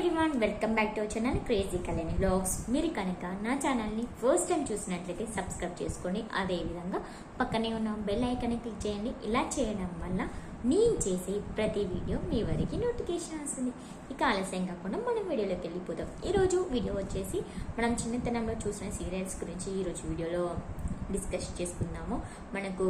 Everyone welcome back to channel crazy Kalyani blogs మీరు కనుక నా ఛానల్ని ఫస్ట్ టైం చూసినట్లయితే సబ్స్క్రైబ్ చేసుకోండి. అదేవిధంగా పక్కనే ఉన్న బెల్ ఐకాన్ని క్లిక్ చేయండి. ఇలా చేయడం వల్ల నేను చేసే ప్రతి వీడియో మీ వరకు నోటిఫికేషన్ వస్తుంది. ఇక ఆలస్యం కాకుండా మనం వీడియోలోకి వెళ్ళిపోతాం ఈరోజు వీడియో వచ్చేసి మనం చిన్నతనంలో చూసిన సీరియల్స్ గురించి ఈరోజు వీడియోలో డిస్కస్ చేసుకుందాము. మనకు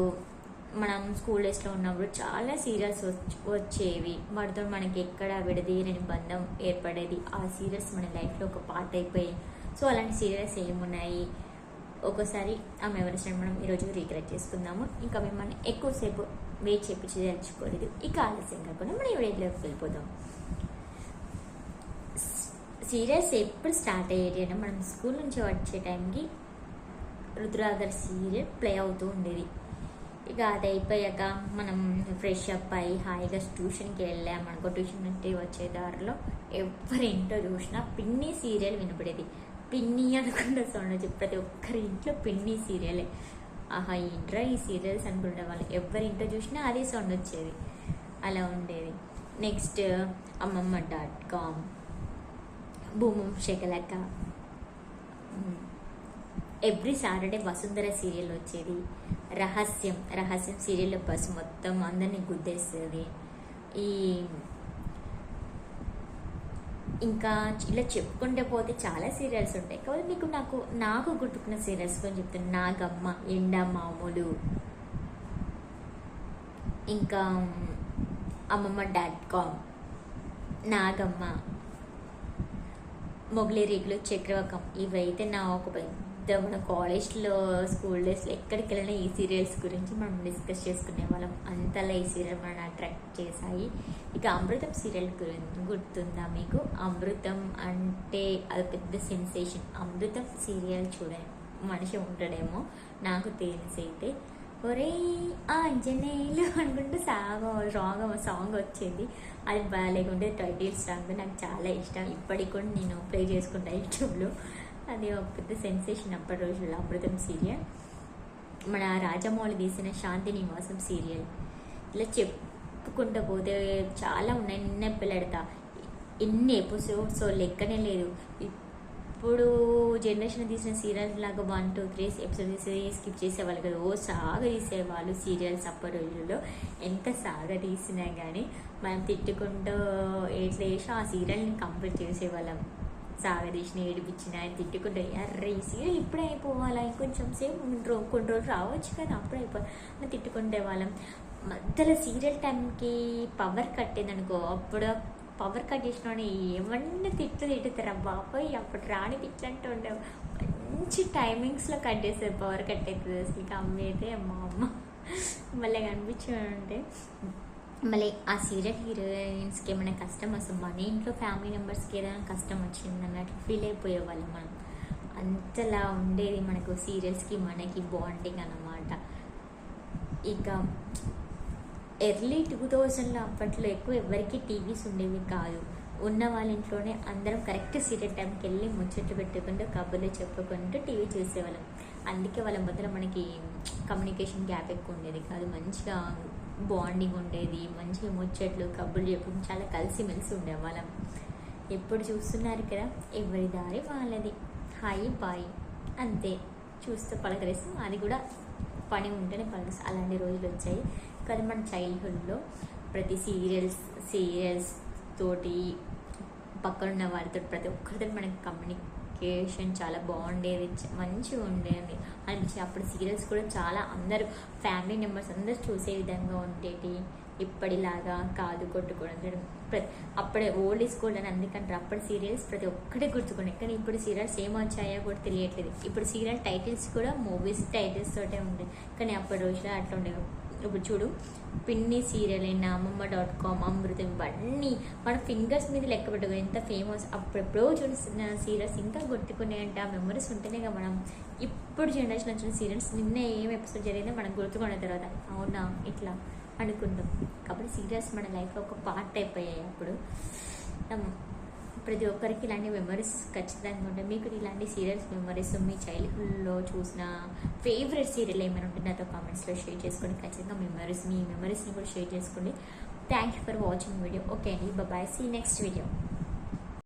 మనం స్కూల్ డేస్లో ఉన్నప్పుడు చాలా సీరియల్స్ వచ్చేవి. వాటితో మనకి ఎక్కడ విడదీయని బంధం ఏర్పడేది. ఆ సీరియల్స్ మన లైఫ్లో ఒక పార్ట్ అయిపోయాయి. సో అలాంటి సీరియల్స్ ఏమున్నాయి? ఒక్కోసారి ఆ మెమరీస్ మనం ఈరోజు రీక్రియేట్ చేసుకుందాము. ఇంకా మిమ్మల్ని ఎక్కువసేపు వెయిట్ చేపించి తెలుసుకోలేదు ఇక ఆలస్యం కాకుండా మనం వీడియోలోకి వెళ్ళిపోదాం. సీరియల్స్ ఎప్పుడు స్టార్ట్ అయ్యేది అంటే మనం స్కూల్ నుంచి వచ్చే టైంకి రుద్రాగర్ సీరియల్ ప్లే అవుతూ ఉండేది. ఇక అది అయిపోయాక మనం ఫ్రెష్ అప్ అయ్యి హాయిగా ట్యూషన్కి వెళ్ళాం అనుకో ట్యూషన్ నుండి వచ్చే దారిలో ఎవరి ఇంట్లో చూసినా పిన్ని సీరియల్ వినపడేది. పిన్ని అనుకుంటే సౌండ్ వచ్చి ప్రతి ఒక్కరి ఇంట్లో పిన్ని సీరియలే ఆహా ఏంట్రా ఈ సీరియల్స్ అనుకుంటే వాళ్ళు ఎవరి ఇంట్లో చూసినా అదే సౌండ్ వచ్చేది. అలా ఉండేది. నెక్స్ట్ అమ్మమ్మ డాట్ కామ్ భూమం శకలక. ఎవ్రీ సాటర్డే వసుంధర సీరియల్ వచ్చేది. రహస్యం రహస్యం సీరియల్ బస్సు మొత్తం అందరినీ గుద్దేస్తుంది. ఈ ఇంకా ఇలా చెప్పుకుంటే పోతే చాలా సీరియల్స్ ఉంటాయి. కాబట్టి మీకు నాకు నాకు గుర్తుకున్న సీరియల్స్ గురించి చెప్తాను. నాగమ్మ ఎండ మామూలు. ఇంకా అమ్మమ్మ డాట్ కామ్ నాగమ్మ మొగలి రేగులు చక్రవకం. ఇవైతే నా ఒక పెద్ద మన కాలేజ్లో స్కూల్ డేస్లో ఎక్కడికి వెళ్ళినా ఈ సీరియల్స్ గురించి మనం డిస్కస్ చేసుకునే వాళ్ళం. అంతలా ఈ సీరియల్ మనం అట్రాక్ట్ చేశాయి. ఇక అమృతం సీరియల్ గురించి గుర్తుందా మీకు? అమృతం అంటే అది పెద్ద సెన్సేషన్. అమృతం సీరియల్ చూడే మనిషి ఉంటాడేమో నాకు తెలిసైతే ఒరే ఆంజనేయులు అనుకుంటూ సాంగ్ రాంగ్ సాంగ్ వచ్చేది. అది బాగాలేకుంటే టైటిల్ సాంగ్ నాకు చాలా ఇష్టం. ఇప్పటికి కూడా నేను ప్లే చేసుకుంటా యూట్యూబ్లో. అది ఒక పెద్ద సెన్సేషన్ అప్పటి రోజుల్లో అమృతం సీరియల్ మన రాజమౌళి తీసిన శాంతి నివాసం సీరియల్ ఇలా చెప్పుకుంటూ పోతే చాలా ఉన్నాయి. నిన్న పిల్లడతా. ఎన్ని ఎపిసోడ్స్ లెక్కనే లేదు. ఇప్పుడు జనరేషన్ తీసిన సీరియల్స్ లాగా వన్ టూ త్రీ ఎపిసోడ్ తీసి స్కిప్ చేసేవాళ్ళు కదా. ఓ సాగ తీసేవాళ్ళు సీరియల్స్ అప్పటి రోజుల్లో. ఎంత సాగ తీసినా కానీ మనం తిట్టుకుంటూ ఎట్లా చేసి ఆ సీరియల్ని కంప్లీట్ చేసేవాళ్ళం. సాగదీసిన ఏడిపించిన తిట్టుకుంటే అర్రేసి సీరియల్ ఇప్పుడే అయిపోవాలా? ఇంకొంచెం సేపు కొన్ని రోజులు రావచ్చు కదా అప్పుడే అయిపోవాలి. తిట్టుకుంటే వాళ్ళం. మధ్యలో సీరియల్ టైంకి పవర్ కట్టేదనుకో అప్పుడు పవర్ కట్ చేసిన ఏమన్నా తిట్లు తిట్టుతారా బాబాయ్ అప్పుడు రాని తిట్లు అంటూ మంచి టైమింగ్స్లో కట్ చేస్తారు పవర్ కట్ అవుతుంది. అసలు అమ్మ అయితే మా అమ్మ. మళ్ళీ కనిపించాడంటే మళ్ళీ ఆ సీరియల్ హీరోయిన్స్కి ఏమైనా కష్టం వస్తుంది మన ఇంట్లో ఫ్యామిలీ మెంబర్స్కి ఏదైనా కష్టం వచ్చింది అన్నట్టు ఫీల్ అయిపోయే వాళ్ళం మనం. అంతలా ఉండేది మనకు సీరియల్స్కి మనకి బాండింగ్ అన్నమాట. ఇక ఎర్లీ టూ థౌజండ్లో అప్పట్లో ఎక్కువ ఎవరికి టీవీస్ ఉండేవి కాదు. ఉన్న వాళ్ళ ఇంట్లోనే అందరం కరెక్ట్ సీరియల్ టైంకి వెళ్ళి ముచ్చట్లు పెట్టుకుంటూ కబుర్లు చెప్పుకుంటూ టీవీ చూసేవాళ్ళం. అందుకే వాళ్ళ మధ్యన మనకి కమ్యూనికేషన్ గ్యాప్ ఎక్కువ ఉండేది. కాదు మంచిగా బాండింగ్ ఉండేది మంచిగా ముచ్చట్లు కబుర్లు చెప్పుకుంటూ చాలా కలిసిమెలిసి ఉండేవాళ్ళం. ఎప్పుడు చూస్తున్నారు కదా ఎవరి దారి వాళ్ళది. Hi bye. అంతే. చూస్తూ పలకరిస్తాం అది కూడా పని ఉంటేనే పలకరిస్తాం. అలాంటి రోజులు వచ్చాయి. కానీ మన చైల్డ్హుడ్లో ప్రతి సీరియల్స్ సీరియల్స్ తోటి పక్కన ఉన్న వారితో ప్రతి ఒక్కరితో మనకి కమ్యూనికేషన్ చాలా బాగుండేది. మంచిగా ఉండేది. అనిపించి అప్పుడు సీరియల్స్ కూడా చాలా అందరూ ఫ్యామిలీ మెంబర్స్ అందరూ చూసే విధంగా ఉండేటి. ఇప్పటిలాగా కాదు కొట్టుకోవడం ప్రతి అప్పుడే ఓల్డ్ ఈజ్ గోల్డ్ అని అందుకంటారు. అప్పుడు సీరియల్స్ ప్రతి ఒక్కటి గుర్తుకున్నాయి కానీ ఇప్పుడు సీరియల్స్ ఏం వచ్చాయో కూడా తెలియట్లేదు. ఇప్పుడు సీరియల్ టైటిల్స్ కూడా మూవీస్ టైటిల్స్ తోటే ఉంటాయి కానీ అప్పటి రోజుల్లో అట్లా ఉండేవి. ఇప్పుడు చూడు పిన్ని సీరియల్ అయినా అమ్మమ్మ డాట్ కామ్ అమృతం ఇవన్నీ మన ఫింగర్స్ మీద లెక్క పెట్టుకో ఎంత ఫేమస్ అప్పుడెప్పుడో చూసిన సీరియల్స్ ఇంకా గుర్తుకునే అంటే ఆ మెమరీస్ ఉంటేనే కదా మనం ఇప్పుడు జనరేషన్ వచ్చిన సీరియల్స్ నిన్న ఏం ఎపిసోడ్ జరిగిందో మనం గుర్తుకున్న తర్వాత. అవునా? ఇట్లా అనుకుంటాం కాబట్టి సీరియల్స్ మన లైఫ్లో ఒక పార్ట్ అయిపోయాయి అప్పుడు. ప్రతి ఒక్కరికి ఇలాంటి మెమరీస్ ఖచ్చితంగా ఉంటాయి. మీకు ఇలాంటి సీరియల్స్ మెమరీస్ మీ చైల్డ్హుడ్లో చూసిన ఫేవరెట్ సీరియల్ ఏమైనా ఉంటే నాతో కామెంట్స్లో షేర్ చేసుకోండి. ఖచ్చితంగా మెమరీస్ మీ మెమరీస్ని కూడా షేర్ చేసుకోండి. Thank you for watching video okay అండి బాయ్ సీ నెక్స్ట్ వీడియో